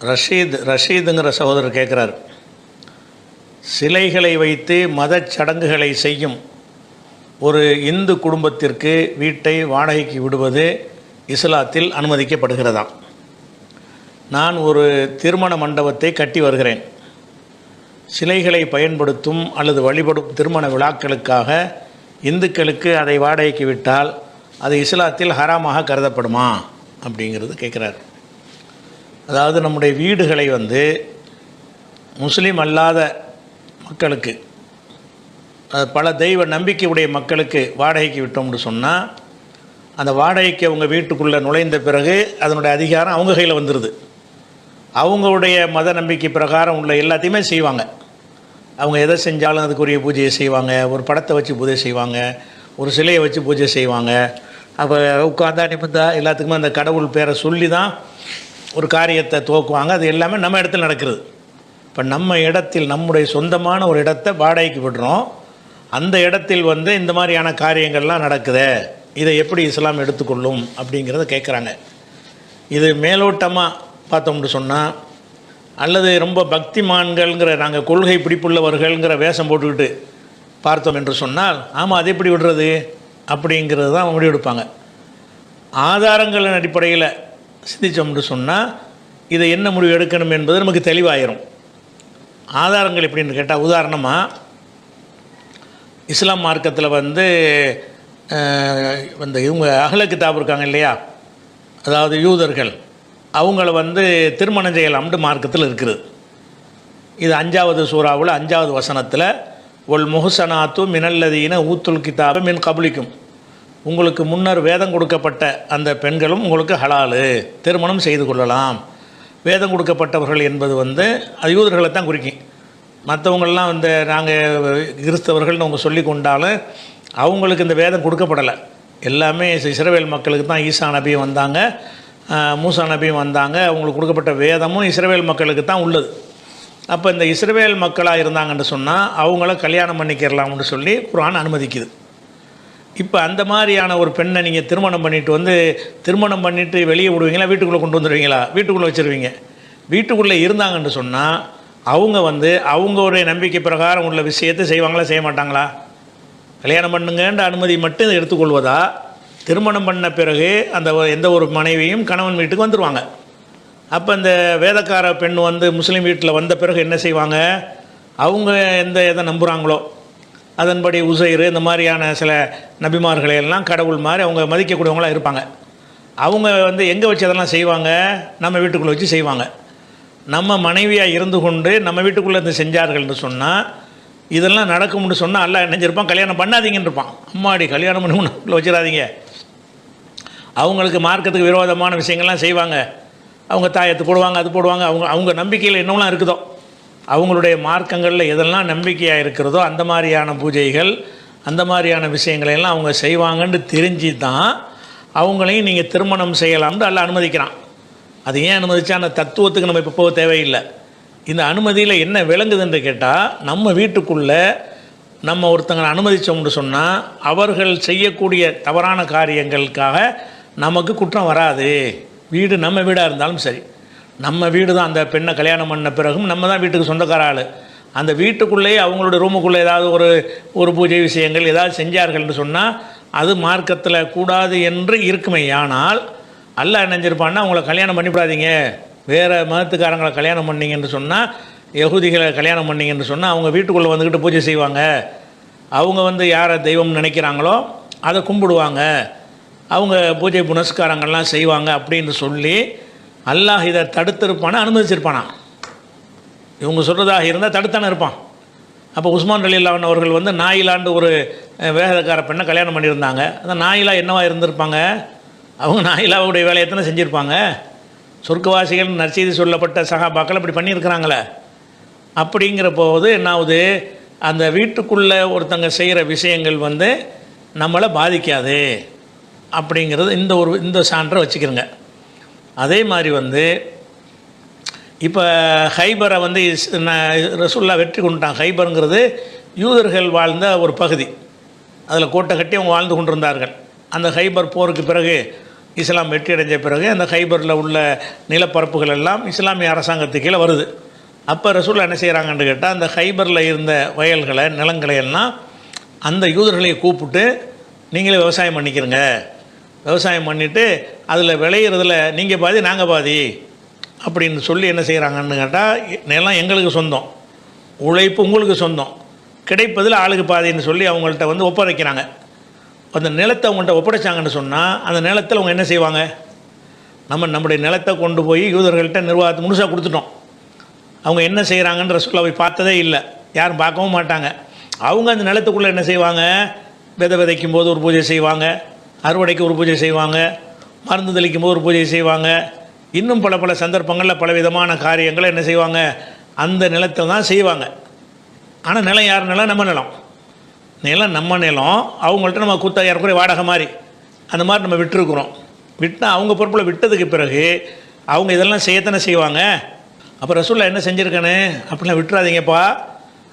ரஷீத் ரஷீதுங்கிற சகோதரர் கேட்குறார் சிலைகளை வைத்து மதச் சடங்குகளை செய்யும் ஒரு இந்து குடும்பத்திற்கு வீட்டை வாடகைக்கு விடுவது இஸ்லாத்தில் அனுமதிக்கப்படுகிறதாம் நான் ஒரு திருமண மண்டபத்தை கட்டி வருகிறேன். சிலைகளை பயன்படுத்தும் அல்லது வழிபடும் திருமண விழாக்களுக்காக இந்துக்களுக்கு அதை வாடகைக்கு விட்டால் அது இஸ்லாத்தில் ஹராமாக கருதப்படுமா? அப்படிங்கிறது கேட்குறாரு அதாவது நம்முடைய வீடுகளை வந்து முஸ்லீம் அல்லாத மக்களுக்கு பல தெய்வ நம்பிக்கை உடைய மக்களுக்கு வாடகைக்கு விட்டோம்னு சொன்னால் அந்த வாடகைக்கு அவங்க வீட்டுக்குள்ளே நுழைந்த பிறகு அதனுடைய அதிகாரம் அவங்க கையில் வந்துடுது அவங்களுடைய மத நம்பிக்கை பிரகாரம் உள்ள எல்லாத்தையுமே செய்வாங்க. அவங்க எதை செஞ்சாலும் அதுக்குரிய பூஜையை செய்வாங்க ஒரு படத்தை வச்சு பூஜை செய்வாங்க ஒரு சிலையை வச்சு பூஜை செய்வாங்க. அப்போ உட்காந்தா நிமிந்தா எல்லாத்துக்குமே அந்த கடவுள் பேரை சொல்லி தான் ஒரு காரியத்தை துவக்குவாங்க அது எல்லாமே நம்ம இடத்துல நடக்கிறது. இப்போ நம்ம இடத்தில் நம்முடைய சொந்தமான ஒரு இடத்த வாடகைக்கு விடுறோம். அந்த இடத்தில் வந்து இந்த மாதிரியான காரியங்கள்லாம் நடக்குதே இதை எப்படி இஸ்லாம் எடுத்துக்கொள்ளும் அப்படிங்கிறத கேட்குறாங்க இது மேலோட்டமாக பார்த்தோம்னு சொன்னால் அல்லது ரொம்ப பக்திமான்கள்ங்கிற நாங்கள் கொள்கை பிடிப்புள்ளவர்கள்ங்கிற வேஷம் போட்டுக்கிட்டு பார்த்தோம் என்று சொன்னால் ஆமாம் அது எப்படி விடுறது? அப்படிங்கிறது தான் முடிவெடுப்பாங்க. ஆதாரங்களின் அடிப்படையில் சிந்திச்சோம்னு சொன்னால் இதை என்ன முடிவு எடுக்கணும் என்பது நமக்கு தெளிவாயிரும். ஆதாரங்கள் எப்படின்னு கேட்டால் உதாரணமாக இஸ்லாம் மார்க்கத்தில் வந்து இந்த இவங்க அகல கிதாப் இருக்காங்க இல்லையா? அதாவது யூதர்கள் அவங்கள வந்து திருமணம் செய்யலாம்னு மார்க்கத்தில் இருக்குது. இது அஞ்சாவது சூறாவில் அஞ்சாவது வசனத்தில் ஒல் முஹசனாத்து மினல்லதீன ஊத்துல் கிதாப மின் கபலிக்கும். உங்களுக்கு முன்னர் வேதம் கொடுக்கப்பட்ட அந்த பெண்களும் உங்களுக்கு ஹலாலு. திருமணம் செய்து கொள்ளலாம். வேதம் கொடுக்கப்பட்டவர்கள் என்பது வந்து அது யூதர்களை தான் குறிக்கும். மற்றவங்கள்லாம் வந்து நாங்கள் கிறிஸ்தவர்கள்னு அவங்க சொல்லி கொண்டாலும் அவங்களுக்கு இந்த வேதம் கொடுக்கப்படலை. எல்லாமே இஸ்ரவேல் மக்களுக்கு தான் ஈசா நபியும் வந்தாங்க. மூசா நபியும் வந்தாங்க. அவங்களுக்கு கொடுக்கப்பட்ட வேதமும் இஸ்ரவேல் மக்களுக்கு தான் உள்ளது. அப்போ இந்த இஸ்ரவேல் மக்களாக இருந்தாங்கன்னு சொன்னால் அவங்கள கல்யாணம் பண்ணிக்கிறலாம்னு சொல்லி குரான் அனுமதிக்குது. இப்போ அந்த மாதிரியான ஒரு பெண்ணை நீங்கள் திருமணம் பண்ணிட்டு வந்து திருமணம் பண்ணிட்டு வெளியே விடுவீங்களா? வீட்டுக்குள்ளே கொண்டு வந்துடுவீங்களா வீட்டுக்குள்ளே வச்சுருவீங்க. வீட்டுக்குள்ளே இருந்தாங்கன்னு சொன்னால் அவங்க வந்து அவங்களுடைய நம்பிக்கை பிரகாரம் உள்ள விஷயத்தை செய்வாங்களா செய்ய மாட்டாங்களா? கல்யாணம் பண்ணுங்கன்ற அனுமதி மட்டும் எடுத்துக்கொள்வதா திருமணம் பண்ண பிறகு அந்த எந்த ஒரு மனைவியும் கணவன் வீட்டுக்கு வந்துடுவாங்க அப்போ இந்த வேதக்கார பெண் வந்து முஸ்லீம் வீட்டில் வந்த பிறகு என்ன செய்வாங்க? அவங்க எந்த எதை நம்புகிறாங்களோ அதன்படி உசைர் இந்த மாதிரியான சில நபிமார்களை எல்லாம் கடவுள் மாதிரி அவங்க மதிக்கக்கூடியவங்களாக இருப்பாங்க. அவங்க வந்து எங்கே வச்சு அதெல்லாம் செய்வாங்க? நம்ம வீட்டுக்குள்ளே வச்சு செய்வாங்க. நம்ம மனைவியாக இருந்து கொண்டு நம்ம வீட்டுக்குள்ளே இருந்து செஞ்சார்கள்னு சொன்னால் இதெல்லாம் நடக்கும்னு சொன்னால் அல்ல நினைஞ்சிருப்பான் கல்யாணம் பண்ணாதீங்கன்னு இருப்பான். அம்மாடி கல்யாணம் பண்ணி உள்ள வச்சிடாதீங்க. அவங்களுக்கு மார்க்கத்துக்கு விரோதமான விஷயங்கள்லாம் செய்வாங்க. அவங்க தாயத்து போடுவாங்க அது போடுவாங்க. அவங்க அவங்க நம்பிக்கையில் என்னவெல்லாம் இருக்குதோ? அவங்களுடைய மார்க்கங்களில் எதெல்லாம் நம்பிக்கையாக இருக்கிறதோ அந்த மாதிரியான பூஜைகள் அந்த மாதிரியான விஷயங்களை எல்லாம் அவங்க செய்வாங்கன்னு தெரிஞ்சு தான் அவங்களையும் நீங்கள் திருமணம் செய்யலாம்னு அல்ல அனுமதிக்கிறான். அது ஏன் அனுமதிச்சா? அந்த தத்துவத்துக்கு நம்ம இப்போ போக தேவையில்லை. இந்த அனுமதியில் என்ன விளங்குதுன்னு கேட்டால் நம்ம வீட்டுக்குள்ளே நம்ம ஒருத்தங்களை அனுமதித்தோம்னு சொன்னால் அவர்கள் செய்யக்கூடிய தவறான காரியங்களுக்காக நமக்கு குற்றம் வராது. வீடு நம்ம வீடாக இருந்தாலும் சரி. நம்ம வீடு தான் அந்த பெண்ணை கல்யாணம் பண்ண பிறகும் நம்ம தான் வீட்டுக்கு சொந்தக்கார ஆள் அந்த வீட்டுக்குள்ளேயே அவங்களோட ரூமுக்குள்ளே ஏதாவது ஒரு ஒரு பூஜை விஷயங்கள் ஏதாவது செஞ்சார்கள்னு சொன்னால் அது மார்க்கத்தில் கூடாது என்று இருக்குமே. ஆனால் அல்ல நினைஞ்சிருப்பான்னா அவங்கள கல்யாணம் பண்ணிவிடாதீங்க. வேறு மதத்துக்காரங்களை கல்யாணம் பண்ணீங்கன்னு சொன்னால் யகுதிகளை கல்யாணம் பண்ணீங்கன்னு சொன்னால் அவங்க வீட்டுக்குள்ளே வந்துக்கிட்டு பூஜை செய்வாங்க. அவங்க வந்து யாரை தெய்வம் நினைக்கிறாங்களோ அதை கும்பிடுவாங்க. அவங்க பூஜை புனஸ்காரங்கள்லாம் செய்வாங்க அப்படின்னு சொல்லி அல்லாஹ் இதை தடுத்திருப்பானா அனுமதிச்சிருப்பானா? இவங்க சொல்கிறதாக இருந்தால் தடுத்தானே இருப்பான். அப்போ உஸ்மான் அலி அல்லாஹ் அவர்கள் வந்து நாயிலாண்டு ஒரு வேகக்கார பெண்ணை கல்யாணம் பண்ணியிருந்தாங்க. அந்த நாயிலா என்னவா இருந்திருப்பாங்க? அவங்க நாயிலாவுடைய வேலையை தானே செஞ்சுருப்பாங்க. சொர்க்கவாசிகள் நற்செய்தி சொல்லப்பட்ட சகாபாக்கள் அப்படி பண்ணியிருக்கிறாங்களே. அப்படிங்கிற போது என்னாவது அந்த வீட்டுக்குள்ளே ஒருத்தங்க செய்கிற விஷயங்கள் வந்து நம்மளை பாதிக்காது. அப்படிங்கிறது இந்த ஒரு இந்த சான்றை வச்சுக்கிறோங்க. அதே மாதிரி வந்து இப்போ ஹைபரை வந்து இஸ்- ந- வெற்றி கொண்டுட்டான் ஹைபருங்கிறது யூதர்கள் வாழ்ந்த ஒரு பகுதி. அதில் கோட்டை கட்டி அவங்க வாழ்ந்து கொண்டிருந்தார்கள். அந்த ஹைபர் போருக்கு பிறகு இஸ்லாம் வெற்றி அடைஞ்ச பிறகு அந்த ஹைபரில் உள்ள நிலப்பரப்புகள் எல்லாம் இஸ்லாமிய அரசாங்கத்துக்கு கீழே வருது. அப்போ ரசூல்லா என்ன செய்கிறாங்கன்னு கேட்டால் அந்த ஹைபரில் இருந்த வயல்களை நிலங்களை எல்லாம் அந்த யூதர்களை கூப்பிட்டு நீங்களே விவசாயம் பண்ணிக்கிறங்க. விவசாயம் பண்ணிவிட்டு அதில் விளையிறதுல நீங்கள் பாதி நாங்கள் பாதி. அப்படின்னு சொல்லி என்ன செய்கிறாங்கன்னு கேட்டால் நிலம் எங்களுக்கு சொந்தம். உழைப்பு உங்களுக்கு சொந்தம். கிடைப்பதில் ஆளுக்கு பாதின்னு சொல்லி அவங்கள்ட்ட வந்து ஒப்படைக்கிறாங்க. அந்த நிலத்தை அவங்கள்ட்ட ஒப்படைச்சாங்கன்னு சொன்னால் அந்த நிலத்தில் அவங்க என்ன செய்வாங்க? நம்ம நம்முடைய நிலத்தை கொண்டு போய் யூதர்கள்ட்ட நிர்வாகத்தை முழுசாக கொடுத்துட்டோம். அவங்க என்ன செய்கிறாங்கன்ற சொல்ல போய் பார்த்ததே இல்லை. யாரும் பார்க்கவும் மாட்டாங்க. அவங்க அந்த நிலத்துக்குள்ளே என்ன செய்வாங்க? விதை விதைக்கும் போது ஒரு பூஜை செய்வாங்க. அறுவடைக்கு ஒரு பூஜை செய்வாங்க மருந்து தெளிக்கும் போது ஒரு பூஜை செய்வாங்க. இன்னும் பல பல சந்தர்ப்பங்களில் பல விதமான காரியங்களை என்ன செய்வாங்க? அந்த நிலத்தை தான் செய்வாங்க. ஆனால் நிலம் யார் நிலம்? நம்ம நிலம். நிலம் நம்ம நிலம். அவங்கள்ட்ட நம்ம குத்த ஏறக்குறைய வாடகை மாதிரி. அந்த மாதிரி நம்ம விட்டுருக்குறோம். விட்டால் அவங்க பொறுப்பில் விட்டதுக்கு பிறகு அவங்க இதெல்லாம் செய்யத்தானே செய்வாங்க? அப்போ ரசூல்லா என்ன செஞ்சுருக்கானே? அப்படிலாம் விட்டுறாதீங்கப்பா.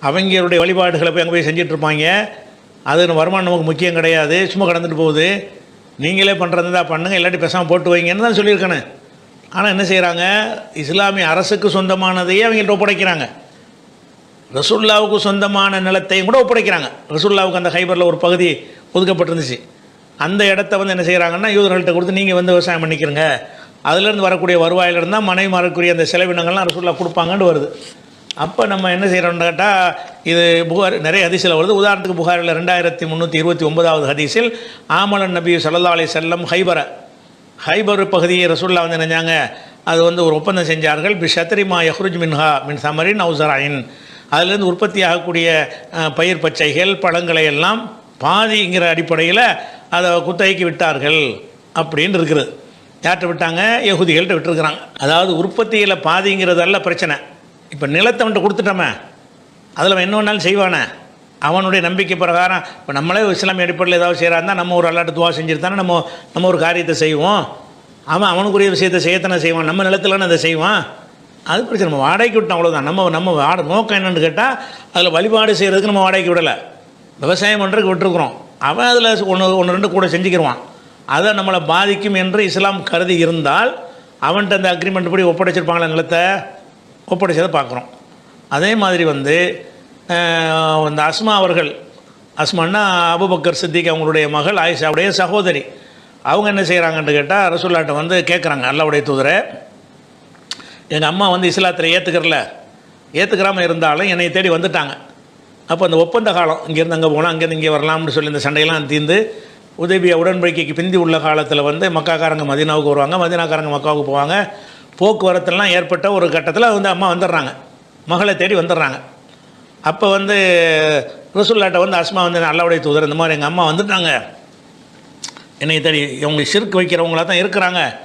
அவங்களுடைய வழிபாடுகளை போய் அங்கே போய் செஞ்சிட்ருப்பாங்க அது வருமானம் நமக்கு முக்கியம் கிடையாது. சும்மா கடந்துட்டு போகுது. நீங்களே பண்ணுறது தான் பண்ணுங்கள் இல்லாட்டி பேசாமல் போட்டு வைங்கன்னு தான் சொல்லியிருக்கானே. ஆனால் என்ன செய்கிறாங்க இஸ்லாமிய அரசுக்கு சொந்தமானதையே அவங்கள்ட்ட ஒப்படைக்கிறாங்க. ரசுல்லாவுக்கு சொந்தமான நிலத்தையும் கூட ஒப்படைக்கிறாங்க. ரசுல்லாவுக்கு அந்த ஹைபரில் ஒரு பகுதி ஒதுக்கப்பட்டிருந்துச்சு. அந்த இடத்த வந்து என்ன செய்கிறாங்கன்னா யூதர்கள்ட்ட கொடுத்து நீங்கள் வந்து விவசாயம் பண்ணிக்கிறங்க. அதுலேருந்து வரக்கூடிய வருவாயிலிருந்து தான் மனைவி மாறக்கூடிய அந்த செலவினங்கள்லாம் ரசுல்லா கொடுப்பாங்கன்னு வருது. அப்போ நம்ம என்ன செய்கிறோம்னு கேட்டால் இது புகார் நிறைய ஹதீஸில் வருது. உதாரணத்துக்கு புகாரில் ரெண்டாயிரத்தி முந்நூற்றி இருபத்தி ஒன்பதாவது ஹதீஸில் ஆமலன் நபி சல்லா அலி செல்லம் ஹைபரை. ஹைபர் பகுதியை ரசூல்லா வந்து நினைஞ்சாங்க அது வந்து ஒரு ஒப்பந்தம் செஞ்சார்கள். பி ஷத்ரிமா யஹ்ருஜ் மின்ஹா மின் சமரின் அவுசராயின் அதிலிருந்து உற்பத்தி ஆகக்கூடிய பயிர் பச்சைகள் பழங்களை எல்லாம் பாதிங்கிற அடிப்படையில் அதை குத்தகைக்கு விட்டார்கள் அப்படின்னு இருக்குது. யார்கிட்ட விட்டாங்க? யகுதிகள்கிட்ட விட்டுருக்குறாங்க. அதாவது உற்பத்தியில் பாதிங்கிறதல்ல பிரச்சனை. இப்போ நிலத்தை அவன்கிட்ட கொடுத்துட்டோமே. அதில் அவன் என்ன வேணாலும் செய்வானே. அவனுடைய நம்பிக்கை பிரகாரம் இப்போ நம்மளே இஸ்லாமிய அடிப்படையில் ஏதாவது செய்கிறாருந்தா நம்ம ஒரு அல்லாட்டு துவா செஞ்சுருந்தானே நம்ம நம்ம ஒரு காரியத்தை செய்வோம். அவன் அவனுக்குரிய விஷயத்தை செய்யத்தானே செய்வான். நம்ம நிலத்துலன்னு அதை செய்வான். அது பிரச்சனை. நம்ம வாடகைக்கு விட்டோம் அவ்வளோதான் நம்ம நம்ம வாட நோக்கம் என்னென்னு கேட்டால் அதில் வழிபாடு செய்கிறதுக்கு நம்ம வாடகைக்கு விடலை. விவசாயம் பண்ணுறதுக்கு விட்டுருக்குறோம். அவன் அதில் ஒன்று ஒன்று ரெண்டு கூட செஞ்சுக்கிருவான். அதை நம்மளை பாதிக்கும் என்று இஸ்லாம் கருதி இருந்தால் அவன்கிட்ட அந்த அக்ரிமெண்ட் படி ஒப்படைச்சிருப்பாங்களா நிலத்தை? ஒப்படைச்சதை பார்க்குறோம். அதே மாதிரி வந்து இந்த அஸ்மா அவர்கள் அஸ்மான்னா அபுபக்கர் சித்திக் அவங்களுடைய மகள் ஆயிஷாவுடைய சகோதரி. அவங்க என்ன செய்கிறாங்கன்னு கேட்டால் ரசூல்லாட்ட வந்து கேட்குறாங்க அல்லாவுடைய தூதரை. எங்கள் அம்மா வந்து இஸ்லாத்தில் ஏற்றுக்கிறல ஏற்றுக்கிறாமல் இருந்தாலும் என்னை தேடி வந்துட்டாங்க. அப்போ அந்த ஒப்பந்த காலம் இங்கேருந்து அங்கே போனால் அங்கேருந்து இங்கே வரலாம்னு சொல்லி இந்த சண்டையெல்லாம் தீர்ந்து உதவிய உடன்படிக்கைக்கு பிந்தி உள்ள காலத்தில் வந்து மக்காக்காரங்க மதீனாவுக்கு வருவாங்க மதினாக்காரங்க மக்காவுக்கு போவாங்க. போக்குவரத்தெல்லாம் ஏற்பட்ட ஒரு கட்டத்தில் வந்து அம்மா வந்துடுறாங்க. மகளை தேடி வந்துடுறாங்க. அப்போ வந்து ரசூல்லாட்ட வந்து அஸ்மா வந்து அல்லாவுடைய தூதர் இந்த மாதிரி எங்கள் அம்மா வந்துட்டாங்க. என்னை தேடி இவங்க சிறுக்கு வைக்கிறவங்களா தான் இருக்கிறாங்க.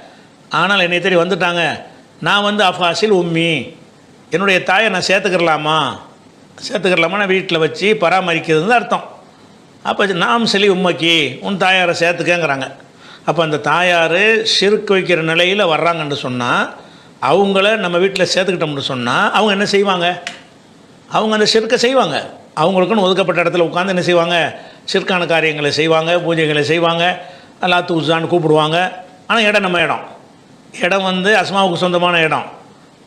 ஆனால் என்னை தேடி வந்துட்டாங்க. நான் வந்து அஃபாசில் உம்மி. என்னுடைய தாயை நான் சேர்த்துக்கிறலாமா? சேர்த்துக்கிறலாமா நான் வீட்டில் வச்சு பராமரிக்கிறதுன்னு அர்த்தம். அப்போ நாம் செலி உம்மைக்கு உன் தாயாரை சேர்த்துக்கங்கிறாங்க. அப்போ அந்த தாயார் சிறுக்கு வைக்கிற நிலையில் வர்றாங்கன்னு சொன்னால் அவங்கள நம்ம வீட்டில் சேர்த்துக்கிட்டோம்னு சொன்னால் அவங்க என்ன செய்வாங்க? அவங்க அந்த சிறுக்கை செய்வாங்க. அவங்களுக்குன்னு ஒதுக்கப்பட்ட இடத்துல உட்காந்து என்ன செய்வாங்க? சிற்கான காரியங்களை செய்வாங்க பூஜைகளை செய்வாங்க எல்லாத்து உசான்னு கூப்பிடுவாங்க. ஆனால் இடம் நம்ம இடம். இடம் வந்து அஸ்மாவுக்கு சொந்தமான இடம்.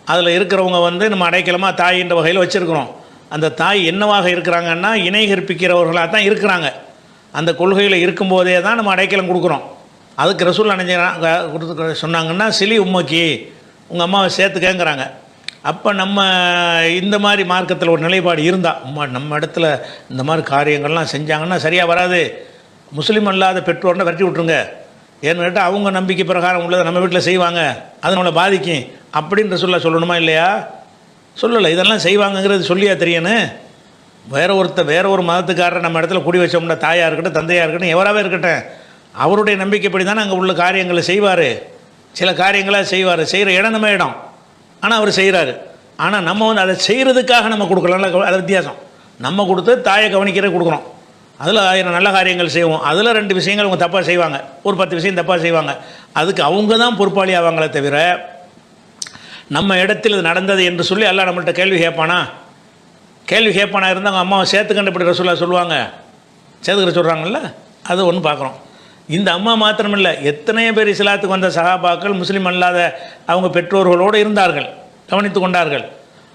அதில் இருக்கிறவங்க வந்து நம்ம அடைக்கலமாக தாயின்ற வகையில் வச்சுருக்கிறோம். அந்த தாய் என்னவாக இருக்கிறாங்கன்னா இணை கற்பிக்கிறவர்களாக தான் இருக்கிறாங்க. அந்த கொள்கையில் இருக்கும்போதே தான் நம்ம அடைக்கலம் கொடுக்குறோம். அதுக்கு ரசூல் நினைஞ்சாங்க கொடுத்து சொன்னாங்கன்னா சிலி உம்மக்கி உங்கள் அம்மாவை சேர்த்துக்கங்கிறாங்க. அப்போ நம்ம இந்த மாதிரி மார்க்கத்தில் ஒரு நிலைப்பாடு இருந்தால் அம்மா நம்ம இடத்துல இந்த மாதிரி காரியங்கள்லாம் செஞ்சாங்கன்னா சரியாக வராது. முஸ்லீம் அல்லாத பெற்றோர்னா விரட்டி விட்ருங்க ஏன்னு கேட்டால் அவங்க நம்பிக்கை பிரகாரம் உள்ளதை நம்ம வீட்டில் செய்வாங்க. அது நம்மளை பாதிக்கும். அப்படின்ற சொல்ல சொல்லணுமா இல்லையா? சொல்லலை. இதெல்லாம் செய்வாங்கங்கிறது சொல்லியா தெரியணும் வேற ஒருத்த வேற ஒரு மதத்துக்காரரை நம்ம இடத்துல குடி வச்சோம்னா தாயாக இருக்கட்டும் தந்தையாக இருக்கட்டும் எவராகவே இருக்கட்டும். அவருடைய நம்பிக்கைப்படி தானே அங்கே உள்ள காரியங்களை செய்வார். சில காரியங்களாக செய்வார். செய்கிற இடம் நம்ம இடம். ஆனால் அவர் செய்கிறாரு ஆனால் நம்ம வந்து அதை செய்கிறதுக்காக நம்ம கொடுக்கலாம்ல அது வித்தியாசம். நம்ம கொடுத்து தாயை கவனிக்கிற கொடுக்குறோம். அதில் ஆயிரம் நல்ல காரியங்கள் செய்வோம். அதில் ரெண்டு விஷயங்கள் அவங்க தப்பாக செய்வாங்க. ஒரு பத்து விஷயம் தப்பாக செய்வாங்க. அதுக்கு அவங்க தான் பொறுப்பாளி ஆவாங்களே தவிர நம்ம இடத்தில் இது நடந்தது என்று சொல்லி எல்லாம் நம்மள்கிட்ட கேள்வி கேட்பானா? கேள்வி கேட்பானா இருந்தால் அவங்க அம்மாவை சேர்த்துக்கண்டு இப்படி ரசூலா சொல்லுவாங்க. சேர்த்துக்கிற சொல்கிறாங்கல்ல அது ஒன்று பார்க்குறோம். இந்த அம்மா மாத்திரமில்லை எத்தனையோ பேர் இஸ்லாத்துக்கு வந்த சகாபாக்கள் முஸ்லீம் அல்லாத அவங்க பெற்றோர்களோடு இருந்தார்கள் கவனித்து கொண்டார்கள்.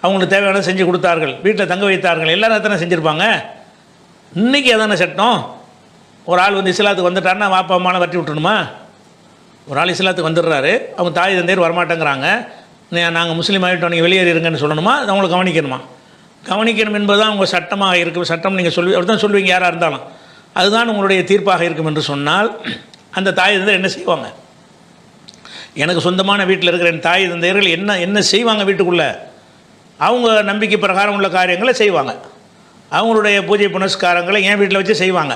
அவங்களுக்கு தேவையான செஞ்சு கொடுத்தார்கள் வீட்டில் தங்க வைத்தார்கள் எல்லாரும் எத்தனை செஞ்சுருப்பாங்க? இன்றைக்கி எதான சட்டம்? ஒரு ஆள் வந்து இஸ்லாத்துக்கு வந்துட்டாருன்னா வாப்பா அம்மாலாம் வட்டி விட்டுணுமா ஒரு ஆள் இஸ்லாத்துக்கு வந்துடுறாரு அவங்க தாய் தந்தையர் வரமாட்டேங்கிறாங்க. நாங்கள் முஸ்லீம் ஆகிட்டோம் நீங்கள் வெளியேறிருங்கன்னு சொல்லணுமா? அது அவங்களை கவனிக்கணுமா? கவனிக்கணும் என்பதுதான் உங்கள் சட்டமாக இருக்கும் சட்டம் நீங்கள் சொல்லி அப்படி தான் சொல்லுவீங்க யாராக இருந்தாலும். அதுதான் உங்களுடைய தீர்ப்பாக இருக்கும் என்று சொன்னால் அந்த தாய் தந்தையர் என்ன செய்வாங்க? எனக்கு சொந்தமான வீட்டில் இருக்கிற என் தாய் தந்தையர்கள் என்ன என்ன செய்வாங்க வீட்டுக்குள்ளே? அவங்க நம்பிக்கை பிரகாரம் உள்ள காரியங்களை செய்வாங்க. அவங்களுடைய பூஜை புனஸ்காரங்களை என் வீட்டில் வச்சு செய்வாங்க.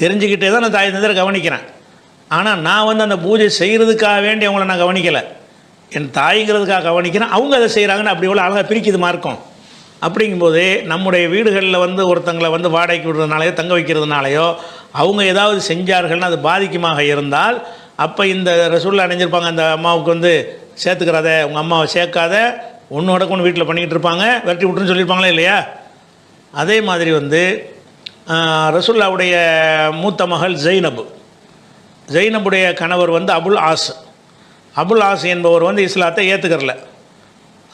தெரிஞ்சுக்கிட்டே தான் நான் தாய் தந்தையரை கவனிக்கிறேன். ஆனால் நான் வந்து அந்த பூஜை செய்கிறதுக்காக வேண்டி அவங்கள நான் கவனிக்கலை. என் தாய்ங்கிறதுக்காக கவனிக்கிறேன். அவங்க அதை செய்கிறாங்கன்னு அப்படி எவ்வளோ அழகாக பிரிக்குது மார்க்கம். அப்படிங்கும்போது நம்முடைய வீடுகளில் வந்து ஒருத்தங்களை வந்து வாடகைக்கு விடுறதுனாலையோ தங்க வைக்கிறதுனாலையோ அவங்க ஏதாவது செஞ்சார்கள்னு அது பாதிக்குமாக இருந்தால் அப்போ இந்த ரசூலில் அணிஞ்சிருப்பாங்க அந்த அம்மாவுக்கு வந்து சேர்த்துக்கிறத உங்கள் அம்மாவை சேர்க்காத ஒன்றோட கொண்டு வீட்டில் பண்ணிக்கிட்டு இருப்பாங்க விரட்டி விட்டுன்னு சொல்லியிருப்பாங்களே இல்லையா? அதே மாதிரி வந்து ரசுல்லாவுடைய மூத்த மகள் ஜெய்னபு. ஜெய்னபுடைய கணவர் வந்து அபுல் ஆஸ். அபுல் ஆஸ் என்பவர் வந்து இஸ்லாத்தை ஏற்றுக்கறல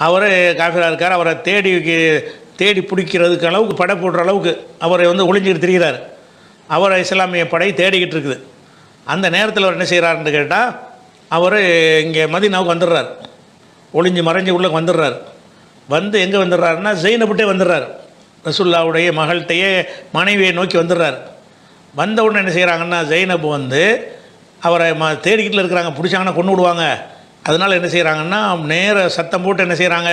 அவர் காஃபிராக இருக்கார் அவரை தேடி தேடி பிடிக்கிறதுக்கு அளவுக்கு படை போடுற அளவுக்கு அவரை வந்து ஒளிஞ்சிக்கிட்டு திரிகிறார். அவரை இஸ்லாமிய படை தேடிக்கிட்டு இருக்குது. அந்த நேரத்தில் அவர் என்ன செய்கிறாருன்னு கேட்டால் அவர் இங்கே மதீனாவுக்கு வந்துடுறார். ஒளிஞ்சு மறைஞ்சு உள்ளே வந்துடுறார். வந்து எங்கே வந்துடுறாருன்னா ஜெயினபுட்டே வந்துடுறார். ரசுல்லாவுடைய மகள்கிட்டையே மனைவியை நோக்கி வந்துடுறார். வந்த உடனே என்ன செய்கிறாங்கன்னா ஜெயினப் வந்து அவரை ம தேடிக்கிட்டு இருக்கிறாங்க பிடிச்சாங்கன்னா கொண்டு விடுவாங்க அதனால் என்ன செய்கிறாங்கன்னா நேர சத்தம் போட்டு என்ன செய்கிறாங்க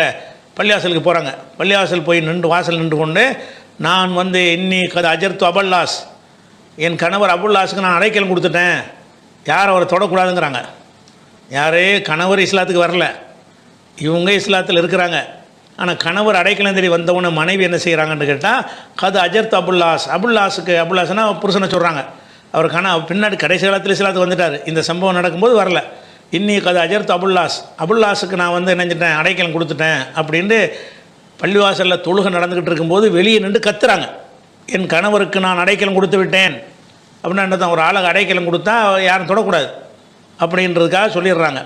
பள்ளிவாசலுக்கு போகிறாங்க பள்ளிவாசல் போய் நின்று வாசல் நின்று கொண்டு நான் வந்து இன்னி கதை அஜர்த்து அபல்லாஸ் என் கணவர் அபுல்லாஸுக்கு நான் அடைக்கலம் கொடுத்துட்டேன். யார் அவரை தொடக்கூடாதுங்கிறாங்க. யாரே கணவர் இஸ்லாத்துக்கு வரல. இவங்க இஸ்லாத்தில் இருக்கிறாங்க. ஆனால் கணவர் அடைக்கலம் தேடி வந்தவொன்னே மனைவி என்ன செய்கிறாங்கன்னு கேட்டால் கது அஜர்த் அபுல்லாஸ் அபுல்லாஸுக்கு அபுல்லாஸ்னா புருஷனை சொல்கிறாங்க அவர் கண பின்னாடி கடைசி காலத்தில் இஸ்லாத்துக்கு வந்துட்டார். இந்த சம்பவம் நடக்கும்போது வரல. இன்னி கதை அஜர்த் அபுல்லாஸ் அபுல்லாஸுக்கு நான் வந்து நினைஞ்சிட்டேன் அடைக்கலம் கொடுத்துட்டேன் அப்படின்ட்டு பள்ளிவாசலில் தொழுகை நடந்துக்கிட்டு இருக்கும்போது வெளியே நின்று கத்துறாங்க. என் கணவருக்கு நான் அடைக்கலம் கொடுத்து விட்டேன். அப்படின்னா என்ன ஒரு ஆளுக்கு அடைக்கலம் கொடுத்தா யாரும் தொடக்கூடாது. அப்படின்றதுக்காக சொல்லிடுறாங்க.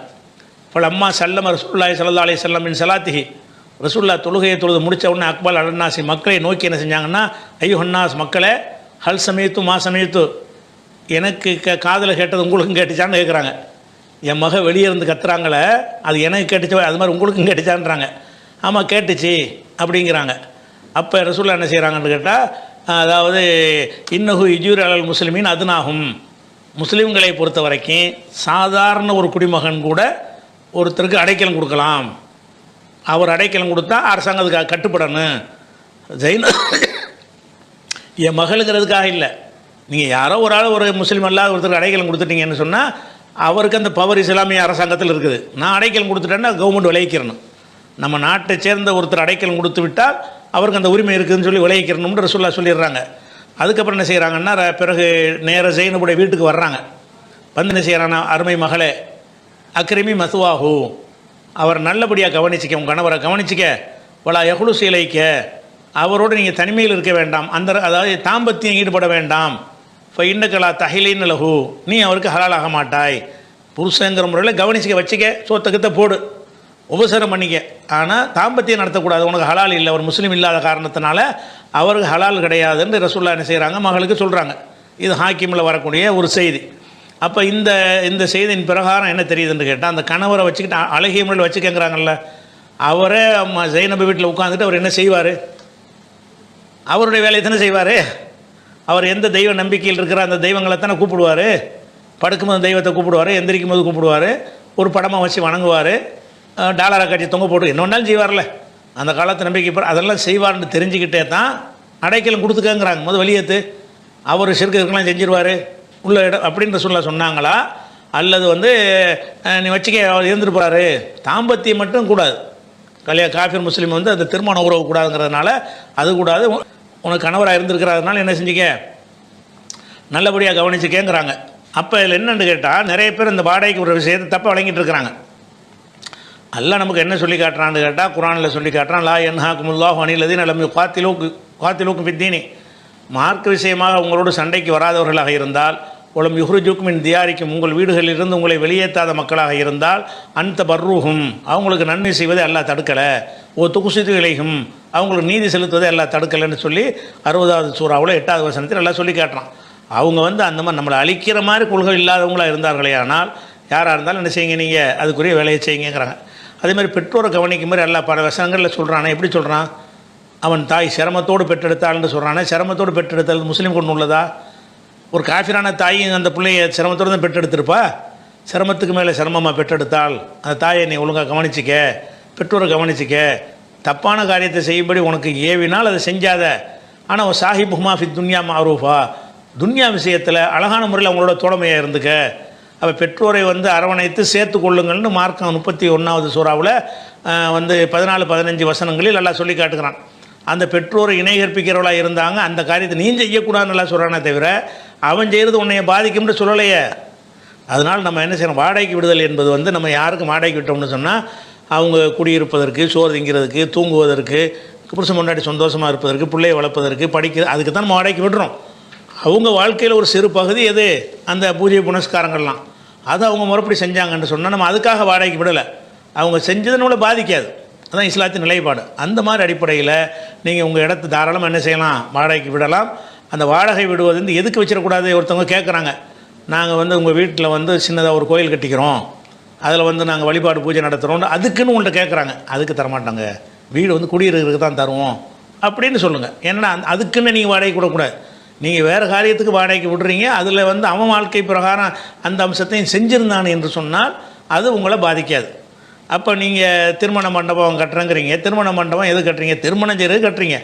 இப்போ அம்மா சல்லம் ரசூல்லாய் சல்லா அலி செல்லமின் சலாத்திஹி. ரசூல்லா தொழுகையை தொழுது முடித்த உடனே அக்பால் அலன்னாசி மக்களை நோக்கி என்ன செஞ்சாங்கன்னா ஐயோஹன்னாஸ் மக்களை ஹல் சமயத்து மா சமயத்து எனக்கு க காதில் கேட்டது உங்களுக்கும் கேட்டுச்சான்னு கேட்குறாங்க என் மக வெளியே இருந்து கத்துறாங்களே அது எனக்கு கேட்டுச்சு அது மாதிரி உங்களுக்கும் கேட்டுச்சான்றாங்க. ஆமாம் கேட்டுச்சு அப்படிங்கிறாங்க. அப்போ ரசூல்லா என்ன செய்கிறாங்கன்னு கேட்டால் அதாவது இன்னகு இஜூர் அலல் முஸ்லிமின் அதுனாகும் முஸ்லீம்களை பொறுத்த வரைக்கும் சாதாரண ஒரு குடிமகன் கூட ஒருத்தருக்கு அடைக்கலம் கொடுக்கலாம். அவர் அடைக்கலம் கொடுத்தா அரசாங்கத்துக்காக கட்டுப்படணும். ஜெயின என் மகளுங்கிறதுக்காக இல்லை. நீங்கள் யாரோ ஒரு ஆள் ஒரு முஸ்லீம் அல்லாத ஒருத்தருக்கு அடைக்கலம் கொடுத்துட்டீங்கன்னு சொன்னால் அவருக்கு அந்த பவர் இஸ்லாமிய அரசாங்கத்தில் இருக்குது. நான் அடைக்கலம் கொடுத்துட்டேன்னா கவர்மெண்ட் விளைவிக்கிறணும். நம்ம நாட்டை சேர்ந்த ஒருத்தர் அடைக்கலம் கொடுத்து விட்டால் அவருக்கு அந்த உரிமை இருக்குதுன்னு சொல்லி விளைவிக்கிறணும்னு ரசூல்லா சொல்லிடுறாங்க. அதுக்கப்புறம் என்ன செய்கிறாங்கன்னா பிறகு நேர ஜெயினுடைய வீட்டுக்கு வர்றாங்க. வந்து என்ன செய்கிறாங்கன்னா அருமை மகளே அக்ரிமி மசுவாஹூ. அவர் நல்லபடியாக கவனிச்சிக்க உங்கள் கணவரை கவனிச்சிக்க. வலா எகுலு சீலைக்க அவரோடு நீங்கள் தனிமையில் இருக்க வேண்டாம். அந்த அதாவது தாம்பத்தியம் ஈடுபட வேண்டாம். இப்போ இன்னக்கலா தஹிலின் லகு நீ அவருக்கு ஹலாலாக மாட்டாய். புருஷங்கிற முறையில் கவனிச்சிக்க வச்சுக்க சோத்தக்கத்தை போடு. உபசரம் பண்ணிக்க. ஆனால் தாம்பத்தியம் நடத்தக்கூடாது. உனக்கு ஹலால் இல்லை. ஒரு முஸ்லீம் இல்லாத காரணத்தினால அவருக்கு ஹலால் கிடையாதுன்னு ரசுல்லா என்ன செய்கிறாங்க மகளுக்கு சொல்கிறாங்க இது ஹாக்கிமில் வரக்கூடிய ஒரு செய்தி. அப்போ இந்த இந்த செய்தியின் பிரகாரம் என்ன தெரியுதுன்னு கேட்டால் அந்த கணவரை வச்சுக்கிட்டு அழகிய முறையில் வச்சுக்கங்கிறாங்கல்ல. அவரே அம்மா ஜெயினபு வீட்டில் உட்காந்துட்டு அவர் என்ன செய்வார்? அவருடைய வேலையை தானே செய்வார்? அவர் எந்த தெய்வ நம்பிக்கையில் இருக்கிற அந்த தெய்வங்களை தானே கூப்பிடுவார்? படுக்கும்போது தெய்வத்தை கூப்பிடுவார் எந்திரிக்கும் போது கூப்பிடுவார் ஒரு படமாக வச்சு வணங்குவார் டாலரை கட்டி தொங்க போட்டு என்ன வேணாலும் செய்வார்ல. அந்த காலத்து நம்பிக்கை பிற- அதெல்லாம் செய்வார்னு தெரிஞ்சுக்கிட்டே தான் அடைக்கலம் கொடுத்துக்கங்கிறாங்க. முதல் வெளியேற்று அவர் சிறுக்கு செஞ்சிருவார் உள்ள இடம் அப்படின்ற சொல்ல சொன்னாங்களா? அல்லது வந்து நீ வச்சுக்க அவர் இருந்துட்டு போகிறாரு தாம்பத்தியம் மட்டும் கூடாது. கல்யாண காஃபிர் முஸ்லீம் வந்து அந்த திருமண உறவு கூடாதுங்கிறதுனால அது கூடாது. உனக்கு கணவராக இருந்திருக்கிறாருனால என்ன செஞ்சுக்க நல்லபடியாக கவனிச்சுக்கேங்கிறாங்க. அப்போ இதில் என்னென்னு கேட்டால் நிறைய பேர் இந்த வாடகைக்கு ஒரு விஷயத்தை தப்பாக வழங்கிட்டு இருக்கிறாங்க. அல்லாஹ் நமக்கு என்ன சொல்லி காட்டுறான்னு கேட்டால் குரானில் சொல்லி காட்டுறான் லா என்ஹாக்குமுல்லாஹ் அணிலதி நிலமை காத்திலோக்கு காத்திலோக்கு பித்தீனி. மார்க் விஷயமாக உங்களோடு சண்டைக்கு வராதவர்களாக இருந்தால் உலம் யுஹ்ருஜுக்கும் தியாரிக்கும் உங்கள் வீடுகளிலிருந்து உங்களை வெளியேற்றாத மக்களாக இருந்தால் அந்த பர்ரூஹும் அவங்களுக்கு நன்மை செய்வதை அல்லா தடுக்கலை. ஒரு துகுசிது அவங்களுக்கு நீதி செலுத்துவதை எல்லாம் தடுக்கலைன்னு சொல்லி அறுபதாவது சூறாவில் எட்டாவது வசனத்தில் எல்லாம் சொல்லி காட்டுறான். அவங்க வந்து அந்த மாதிரி நம்மளை அழிக்கிற மாதிரி கொள்கை இல்லாதவங்களாக இருந்தார்களே ஆனால் யாராக இருந்தாலும் என்ன செய்யுங்க நீங்கள் அதுக்குரிய வேலையை செய்யுங்கிறாங்க அதேமாதிரி பெற்றோரை கவனிக்கும் மாதிரி எல்லா பல வசனங்களில் சொல்கிறானே எப்படி சொல்கிறான் அவன் தாய் சிரமத்தோடு பெற்றெடுத்தாள்னு சொல்கிறானே சிரமத்தோடு பெற்றெடுத்தல் முஸ்லீம் கொண்டு உள்ளதா? ஒரு காஃபிரான தாயும் அந்த பிள்ளைய சிரமத்தோடு தான் பெற்றெடுத்திருப்பா? சிரமத்துக்கு மேலே சிரமமாக பெற்றெடுத்தால் அந்த தாயை நீ ஒழுங்காக கவனிச்சிக்க. பெற்றோரை கவனிச்சிக்க. தப்பான காரியத்தை செய்யும்படி உனக்கு ஏவினால் அதை செஞ்சாத. ஆனால் சாஹிப் ஹுமாஃபி துன்யா மாரூஃபா. துன்யா விஷயத்தில் அழகான முறையில் அவங்களோட தோழமையாக இருந்துக்க. அவள் பெற்றோரை வந்து அரவணைத்து சேர்த்து கொள்ளுங்கள்னு மார்க்கம் முப்பத்தி ஒன்றாவது சூறாவில் வந்து பதினாலு பதினஞ்சு வசனங்களில் நல்லா சொல்லி காட்டுக்கிறான் அந்த பெற்றோரை இணை கற்பிக்கிறவளாக இருந்தாங்க. அந்த காரியத்தை நீ செய்யக்கூடாதுன்னு நல்லா சொல்கிறானே தவிர அவன் செய்கிறது உன்னைய பாதிக்கும்னு சொல்லலையே. அதனால் நம்ம என்ன செய்யணும்? வாடகைக்கு விடுதல் என்பது வந்து நம்ம யாருக்கும் வாடகைக்கு விட்டோம்னு சொன்னால் அவங்க குடியிருப்பதற்கு சோறு திங்கிறதுக்கு தூங்குவதற்கு புருஷன் முன்னாடி சந்தோஷமாக இருப்பதற்கு பிள்ளையை வளர்ப்பதற்கு படிக்க அதுக்கு தான் நம்ம வாடகைக்கு விடுறோம். அவங்க வாழ்க்கையில் ஒரு சிறு பகுதி எது? அந்த பூஜை புனஸ்காரங்கள்லாம். அது அவங்க முறைப்படி செஞ்சாங்கன்னு சொன்னால் நம்ம அதுக்காக வாடகைக்கு விடலை. அவங்க செஞ்சது நம்மளை பாதிக்காது. அதான் இஸ்லாத்தின் நிலைப்பாடு. அந்த மாதிரி அடிப்படையில் நீங்கள் உங்கள் இடத்த தாராளமாக என்ன செய்யலாம்? வாடகைக்கு விடலாம். அந்த வாடகை விடுவது வந்து எதுக்கு வச்சிடக்கூடாது? ஒருத்தவங்க கேட்குறாங்க நாங்கள் வந்து உங்கள் வீட்டில் வந்து சின்னதாக ஒரு கோயில் கட்டிக்கிறோம். அதில் வந்து நாங்கள் வழிபாடு பூஜை நடத்துகிறோம் அதுக்குன்னு உங்கள்கிட்ட கேட்குறாங்க அதுக்கு தரமாட்டாங்க. வீடு வந்து குடியிருக்கிறதுக்கு தான் தருவோம். அப்படின்னு சொல்லுங்கள் ஏன்னா அதுக்குன்னு நீங்கள் வாடகை விடக்கூடாது நீங்கள் வேறு காரியத்துக்கு வாடகைக்கு விடுறீங்க. அதில் வந்து அவன் வாழ்க்கை பிரகாரம் அந்த அம்சத்தையும் செஞ்சுருந்தான் என்று சொன்னால் அது உங்களை பாதிக்காது. அப்போ நீங்கள் திருமண மண்டபம் கட்டுறங்கிறீங்க. திருமண மண்டபம் எது கட்டுறீங்க? திருமணம் செய்கிறது கட்டுறீங்க?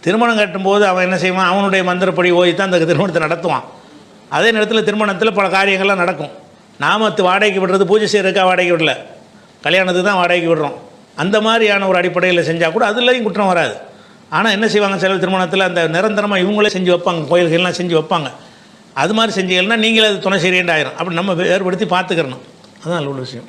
திருமணம் கட்டும்போது அவன் என்ன செய்வான்? அவனுடைய மந்திரப்படி ஓய் தான் அந்த திருமணத்தை நடத்துவான். அதே நேரத்தில் திருமணத்தில் பல காரியங்கள்லாம் நடக்கும். நாம வாடகைக்கு விடுறது பூஜை செய்கிறதுக்காக வாடகைக்கு விடல. கல்யாணத்துக்கு தான் வாடகைக்கு விடுறோம். அந்த மாதிரியான ஒரு அடிப்படையில் செஞ்சால் கூட அதுலேயும் குற்றம் வராது. ஆனால் என்ன செய்வாங்க சில திருமணத்தில் அந்த நிரந்தரமாக இவங்களே செஞ்சு வைப்பாங்க கோயில்கள்லாம் செஞ்சு வைப்பாங்க. அது மாதிரி செஞ்சீங்கன்னா நீங்களே அது துணை செய்கிறேன் ஆயிரும் அப்படி நம்ம வேறுபடுத்தி பார்த்துக்கிறணும். அதான் நல்ல ஒரு விஷயம்.